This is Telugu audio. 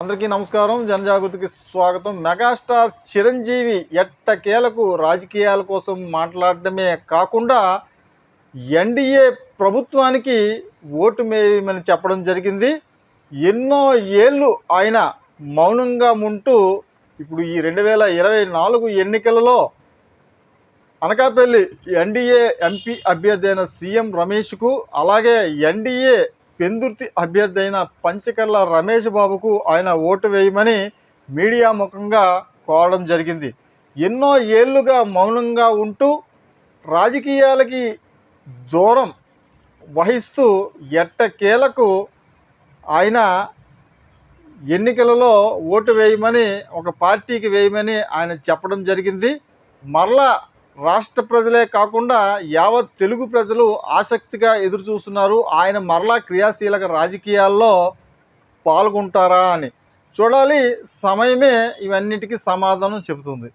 అందరికీ నమస్కారం. జనజాగృతికి స్వాగతం. మెగాస్టార్ చిరంజీవి ఎట్టకేలకు రాజకీయాల కోసం మాట్లాడటమే కాకుండా ఎన్డీఏ ప్రభుత్వానికి ఓటు మేయమని చెప్పడం జరిగింది. ఎన్నో ఏళ్ళు ఆయన మౌనంగా ఉంటూ ఇప్పుడు ఈ రెండు వేల ఇరవై నాలుగు ఎన్నికలలో అనకాపల్లి ఎన్డీఏ ఎంపీ అభ్యర్థి అయిన సీఎం రమేష్కు అలాగే ఎన్డీఏ పెందుర్తి అభ్యర్థి అయిన పంచకర్ల రమేష్ బాబుకు ఆయన ఓటు వేయమని మీడియా ముఖంగా కోరడం జరిగింది. ఎన్నో ఏళ్ళుగా మౌనంగా ఉంటూ రాజకీయాలకి దూరం వహిస్తూ ఎట్టకేలకు ఆయన ఎన్నికలలో ఓటు వేయమని ఒక పార్టీకి వేయమని ఆయన చెప్పడం జరిగింది. మరలా రాష్ట్ర ప్రజలే కాకుండా యావత్ తెలుగు ప్రజలు ఆసక్తిగా ఎదురు చూస్తున్నారు ఆయన మరలా క్రియాశీలక రాజకీయాల్లో పాల్గొంటారా అని. చూడాలి సమయమే ఇవన్నిటికీ సమాధానం చెబుతుంది.